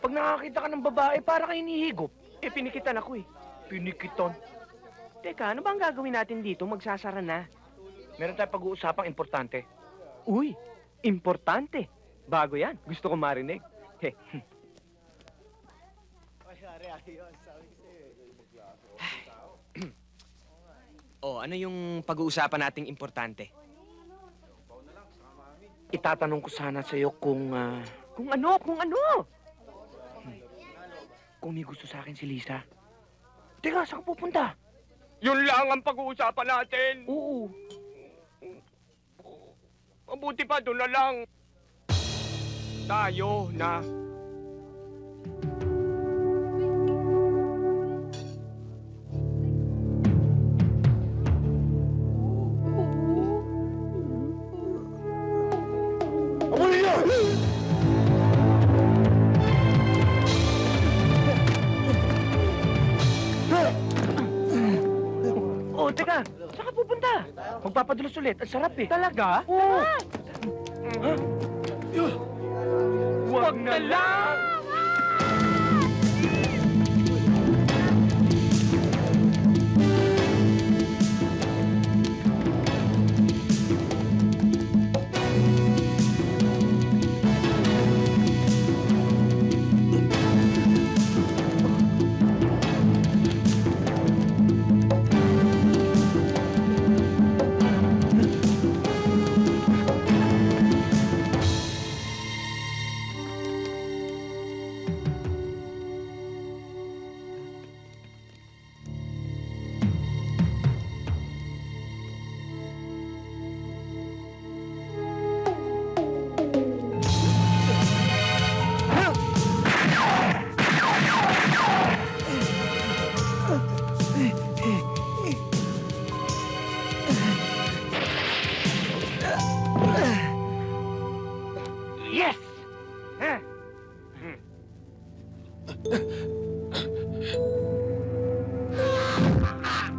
Pag nakakita ka ng babae, para kayo hinihigop. Eh, pinikitan ako eh. Pinikitan? Teka, ano ba ang gagawin natin dito? Magsasara na. Meron tayong pag-uusapang importante. Uy, importante. Bago yan. Gusto ko marinig. He. oh, ano yung pag-uusapan nating importante? Itatanong ko sana sa'yo kung... ah, kung ano, kung ano? Hmm. Kung may gusto sa akin si Lisa. Teka, saan ka pupunta? Yun lang ang pag-uusapan natin. Oo. Mabuti pa, doon na lang. Tayo na. Oh, teka. Saan ka pupunta? Magpapadulos ulit. Ang sarap eh. Talaga? Oo. Huwag na lang!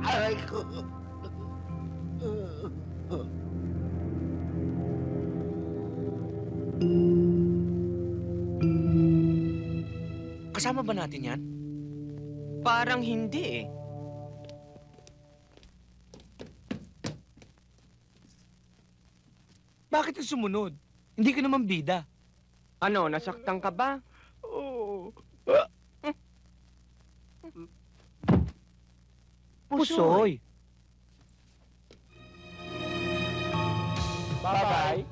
Aray ko. Kasama ba natin yan? Parang hindi eh. Bakit ka sumunod? Hindi ka naman bida. Ano, nasaktan ka ba? Pusoy. Bye-bye.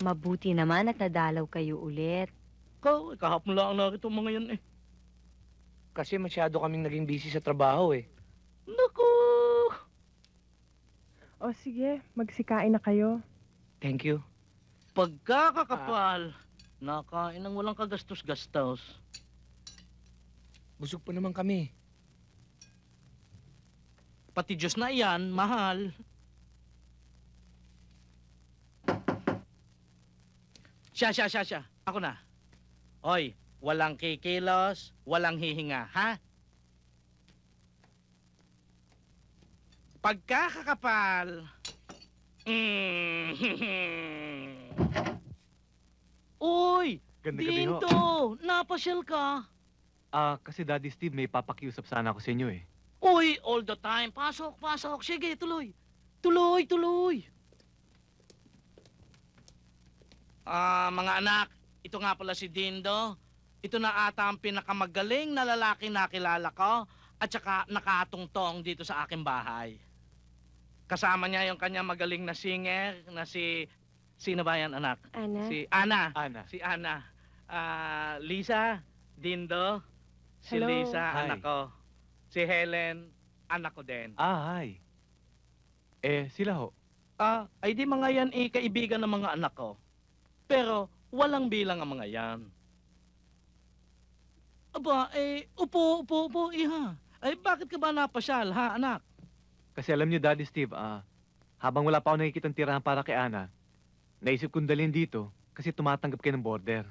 Mabuti naman at nadalaw kayo ulit. Ikaw, eh, kahapon lang nakita mga yan eh. Kasi masyado kaming naging busy sa trabaho eh. Naku! O sige, magsikain na kayo. Thank you. Pagkakakapal, nakain ng walang kagastos-gastos. Busog pa naman kami. Pati Diyos na iyan, mahal. Siya, siya, siya, siya. Ako na. Hoy, walang kikilos, walang hihinga, ha? Pagkakakapal. Mm. Uy! Ganda gabi ho. Dinto! Napasyal ka! Ah, kasi Daddy Steve, may papakiusap sana ako sa inyo eh. Uy, all the time. Pasok, pasok. Sige, tuloy. Tuloy, tuloy. Ah, mga anak, ito nga pala si Dindo. Ito na ata ang pinakamagaling na lalaki na kilala ko at saka nakatungtong dito sa aking bahay. Kasama niya yung kanya magaling na singer na si... Sino ba yan, anak? Ana? Si Ana. Ana. Si Ana. Ah, Lisa, Dindo, si Hello. Lisa, Hi. anak ko. Si Helen, anak ko din. Ah, hi. Eh, sila ho. Ah, ay di mga yan eh, kaibigan ng mga anak ko. Pero walang bilang ang mga yan. Aba, eh, upo, upo, upo, iha. Ay, bakit ka ba napasyal, ha, anak? Kasi alam niyo, Daddy Steve, ah, habang wala pa ako nakikitang tirahan para kay Ana, naisip kong dalhin dito kasi tumatanggap kayo ng border.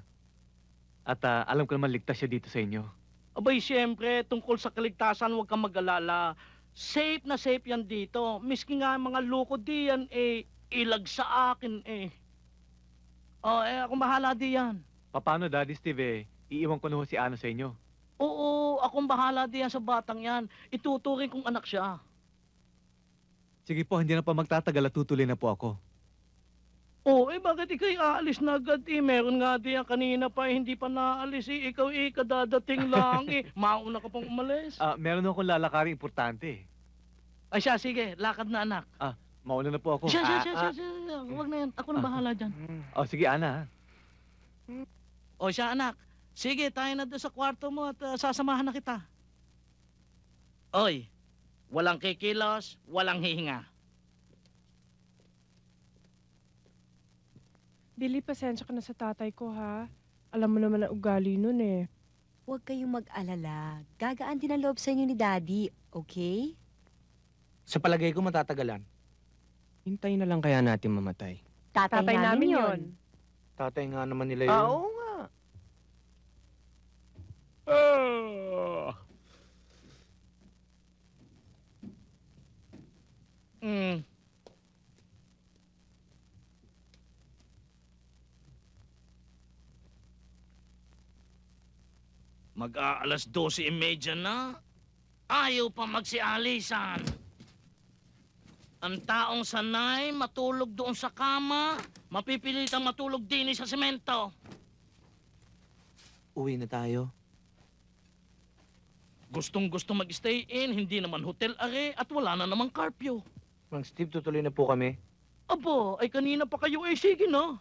At ah, alam ko naman ligtas siya dito sa inyo. Abay, siyempre, tungkol sa kaligtasan, huwag kang mag-alala. Safe na safe yan dito. Miski nga ang mga loko diyan, eh, ilag sa akin eh. Oh, eh, akong bahala di yan. Paano, Daddy Steve, eh? Iiwan ko na ho si Ana sa inyo. Oo, akong bahala di yan sa batang yan. Ituturing kong anak siya. Sige po, hindi na pa magtatagal at tutuloy na po ako. Oh, eh bakit ikaw'y aalis na agad eh? Meron nga di yan kanina pa, eh, hindi pa naalis eh. Ikaw eh, kadadating lang eh. Mauna ka pang umalis. Ah, meron akong lalakaring importante. eh. Ay siya, sige, lakad na anak. Mauna na po ako. Siya, siya, Ah, siya, ah. siya, siya, siya. Huwag na yan, ako na bahala dyan. Oh, sige, Ana. O siya anak, sige tayo na doon sa kwarto mo at uh, sasamahan na kita. Oy, walang kikilos, walang hihinga. Billy, pasensya ka na sa tatay ko, ha? Alam mo naman ang ugali nun, eh. Huwag kayong mag-alala. Gagaan din ang loob sa inyo ni Daddy, okay? Sa palagay ko matatagalan. Hintayin na lang kaya natin mamatay. Tatay, Tatay namin yon. Tatay nga naman nila yun. Oo nga. Mm. Mag-aalas 12.30 na. Ayaw pa magsialisan. Ang taong sanay matulog doon sa kama, mapipilitang matulog din sa semento. Uwi na tayo. Gustong gusto mag-stay in, hindi naman hotel are at wala na namang curfew. Mang Steve, tutuloy na po kami. Abo, ay kanina pa kayo eh, sige na.